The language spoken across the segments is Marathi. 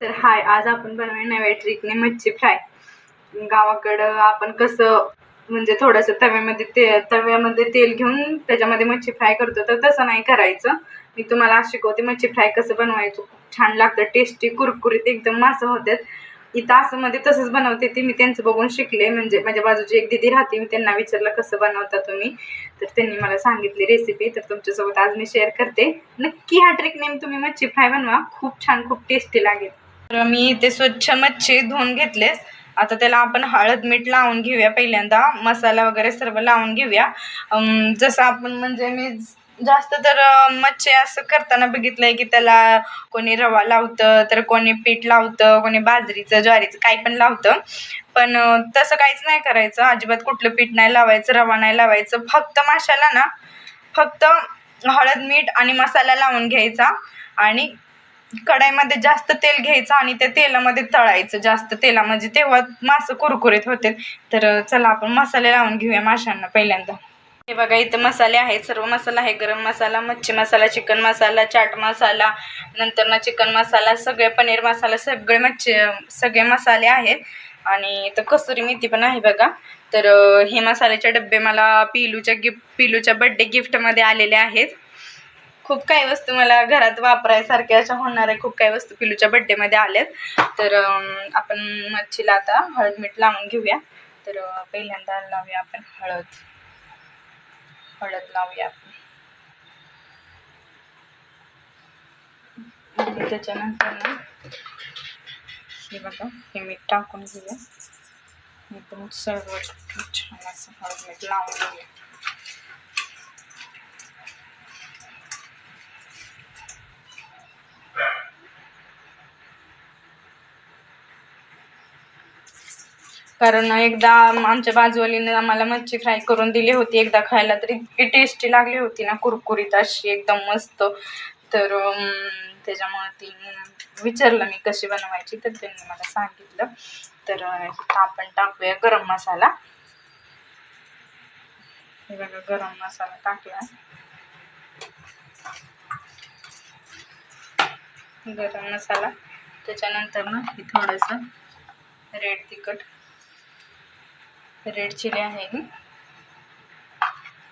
तर हाय आज आपण बनवूया नव्या ट्रिकने मच्छी फ्राय गावाकडं आपण कसं म्हणजे थोडंसं तव्यामध्ये ते तव्यामध्ये तेल घेऊन त्याच्यामध्ये मच्छी फ्राय करतो तर तसं नाही करायचं. मी तुम्हाला शिकवते मच्छी फ्राय कसं बनवायचं. खूप छान लागतं टेस्टी कुरकुरीत एकदम मासं होतात इथं असं मध्ये तसंच बनवते ते मी त्यांचं बघून शिकले. म्हणजे माझ्या बाजूची एक दिदी राहते मी त्यांना विचारलं कसं बनवता तुम्ही. तर त्यांनी मला सांगितली रेसिपी तर तुमच्यासोबत आज मी शेअर करते. नक्की हा ट्रिक नेम तुम्ही मच्छी फ्राय बनवा. खूप छान खूप टेस्टी लागेल. तर मी ते स्वच्छ मच्छी धुवून घेतलेस. आता त्याला आपण हळद मीठ लावून घेऊया पहिल्यांदा. मसाला वगैरे सर्व लावून घेऊया. जसं आपण म्हणजे मी जास्त तर मच्छी असं करताना बघितलंय की त्याला कोणी रवा लावतं तर कोणी पीठ लावतं कोणी बाजरीचं ज्वारीचं काही पण लावतं. पण तसं काहीच नाही करायचं. अजिबात कुठलं पीठ नाही लावायचं रवा नाही लावायचं. फक्त माशाला ना फक्त हळद मीठ आणि मसाला लावून घ्यायचा. आणि कढाईमध्ये जास्त तेल घ्यायचं आणि त्या तेलामध्ये तळायचं. जास्त तेला म्हणजे तेव्हा मासं कुरकुरीत होते. तर चला आपण मसाले लावून घेऊया माशांना पहिल्यांदा. हे बघा इथं मसाले आहेत. सर्व मसाला आहे. गरम मसाला मच्छी मसाला चिकन मसाला चाट मसाला नंतर ना चिकन मसाला सगळे पनीर मसाला सगळे मच्छी सगळे मसाले आहेत. आणि इथं कसुरी मेथी पण आहे बघा. तर हे मसाल्याचे डब्बे मला पिलूच्या गिफ्ट पिलूच्या बड्डे गिफ्टमध्ये आलेले आहेत. खूप काही वस्तू मला घरात वापरायसारख्या अशा होणाऱ्या खूप काही वस्तू पिलूच्या बड्डेमध्ये आल्यात. तर आपण मच्छीला आता हळद मीठ लावून घेऊया. तर पहिल्यांदा लावूया आपण हळद. हळद लावूया आपण. त्याच्यानंतर ना हे बघा हे मीठ टाकून घेऊया. पण सर्व छान असं हळद मीठ लावून घेऊया. कारण एकदा आमच्या बाजूवालीने आम्हाला मच्छी फ्राय करून दिली होती. एकदा खायला तर इतकी टेस्टी लागली होती ना कुरकुरीत अशी एकदम मस्त. तर त्याच्यामुळे ती विचारलं मी कशी बनवायची तर त्यांनी मला सांगितलं. तर आपण टाकूया गरम मसाला. हे बघा गरम मसाला टाकला. गरम मसाला. त्याच्यानंतर ना हे थोडंसं रेड तिखट रेड चिली आहे ही.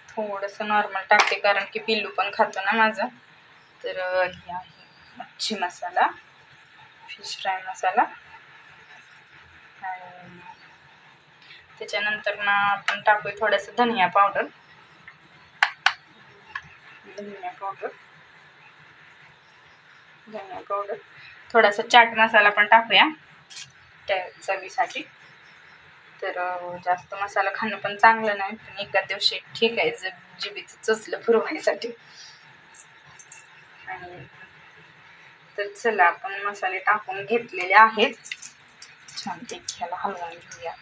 थोडंसं नॉर्मल टाकते कारण की पिल्लू पण खातो ना माझं. तर हे आहे मच्छी मसाला फिश फ्राय मसाला. आणि त्याच्यानंतर ना आपण टाकूया थोडंसं धनिया पावडर धनिया पावडर धनिया पावडर थोडासा चाट मसाला पण टाकूया. त्या चवीसाठी. तर जास्त मसाला खाणं पण चांगलं नाही. पण एका दिवशी ठीक आहे जर जिबीचं चचलं पुरवायसाठी आणि तर चला आपण मसाले टाकून घेतलेले आहेत. छान ते ह्याला हलवून घेऊया.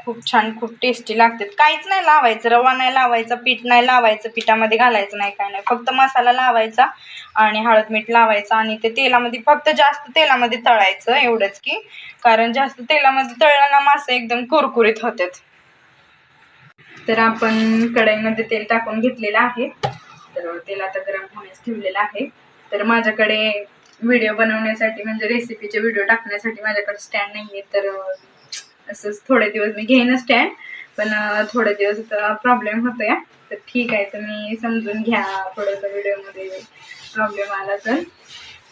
खूप छान खूप टेस्टी लागतात. काहीच नाही लावायचं रवा नाही लावायचा पीठ नाही लावायचं पिठामध्ये घालायचं नाही काय नाही. फक्त मसाला लावायचा आणि हळद मीठ लावायचं आणि ते तेलामध्ये फक्त जास्त तेलामध्ये तळायचं एवढंच की. कारण जास्त तेलामध्ये तळलं ना मासे एकदम कुरकुरीत होतात. तर आपण कढईमध्ये तेल टाकून घेतलेलं आहे. तर तेल आता गरम होण्यास ठेवलेलं आहे. तर माझ्याकडे व्हिडिओ बनवण्यासाठी म्हणजे रेसिपीचे व्हिडिओ टाकण्यासाठी माझ्याकडे स्टँड नाही आहे तर असंच थोडे दिवस मी घेईन स्टँड. पण थोडे दिवस प्रॉब्लेम होतो या तर ठीक आहे तुम्ही समजून घ्या थोडंसं व्हिडिओमध्ये. प्रॉब्लेम आला तर.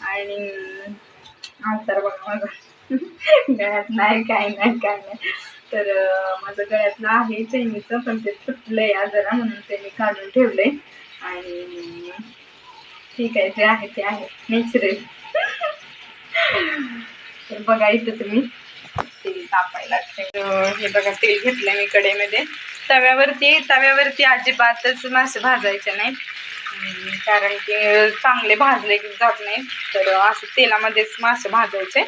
आणि आंतर बघा माझा. गळ्यात नाही काय नाही काय नाही. तर माझं गळ्यातलं आहे चैनीचं पण ते तुटलंय आज जरा म्हणून ते मी काढून ठेवलंय. आणि ठीक आहे जे आहे ते आहे. नॅचरल तर बघा इथं तुम्ही. तेल तापायला हे बघा तेल घेतलं मी कडेमध्ये तव्यावरती तव्यावरती अजिबातच मासे भाजायचे नाहीत. कारण की चांगले भाजले की जात नाही. तर असं तेलामध्येच मासे भाजायचे.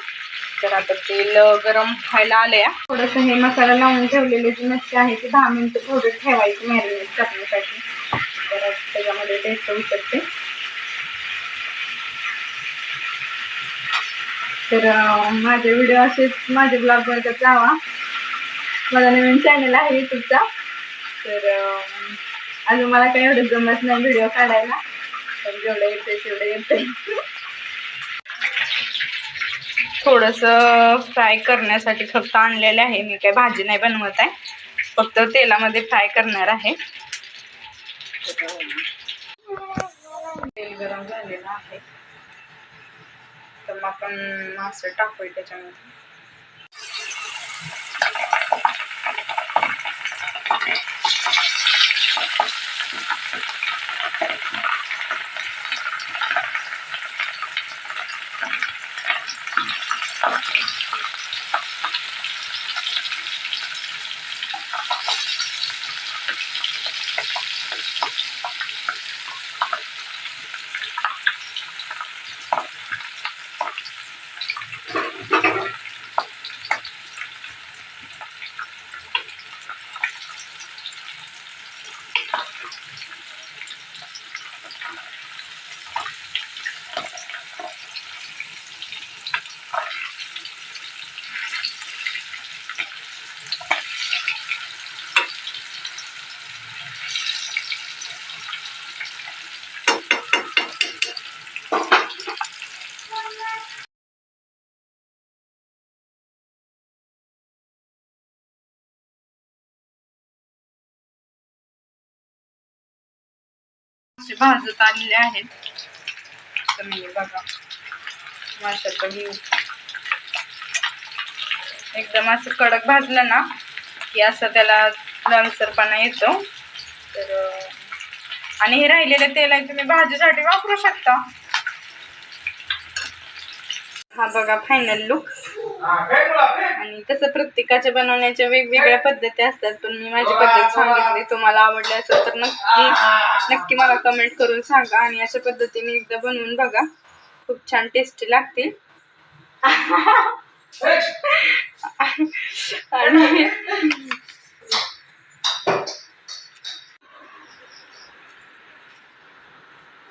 तर आता तेल गरम व्हायला आले थोडंसं हे मसाला लावून ठेवलेले जी मच्छी आहे ती दहा मिनिटं थोडं ठेवायची मॅरिनेट करण्यासाठी. तर त्याच्यामध्ये टेस्ट उतरते. तर माझे व्हिडिओ असेच माझे ब्लॉग बघत जावा. माझा नवीन चॅनल आहे यूट्यूबचा तर अजून मला काही एवढं जमत नाही व्हिडिओ काढायला. पण जेवढं येते तेवढं येते थोडस फ्राय करण्यासाठी फक्त आणलेले आहे. मी काही भाजी नाही बनवत आहे. फक्त तेलामध्ये फ्राय करणार आहे. तेल गरम झालेलं आहे. तर मग आपण मासे टाकूया त्याच्यामध्ये. असे भाजत आलेले आहेत. तर मी बघा. माशाचा व्ह्यू एकदम असं कडक भाजलं ना की असं त्याला लालसरपणा येतो. तर आणि हे राहिलेलं तेल आहे तुम्ही भाजीसाठी वापरू शकता. हा बघा फायनल लुक आणि तसं प्रत्येकाच्या बनवण्याच्या वेगवेगळ्या पद्धती असतात पण मी माझी पद्धत सांगितली. तुम्हाला आवडली असेल तर नक्की नक्की मला कमेंट करून सांगा आणि अशा पद्धतीने एकदा बनवून बघा. खूप छान टेस्टी लागतील. आणि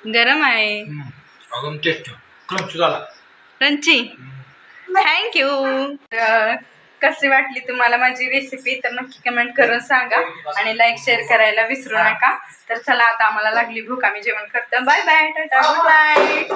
गरम आहे. टेस्ट झाला. रंची थँक्यू कशी वाटली तुम्हाला माझी रेसिपी तर नक्की कमेंट करून सांगा आणि लाईक शेअर करायला विसरू नका. तर चला आता आम्हाला लागली भूक. आम्ही जेवण करतो. Bye bye tata goodbye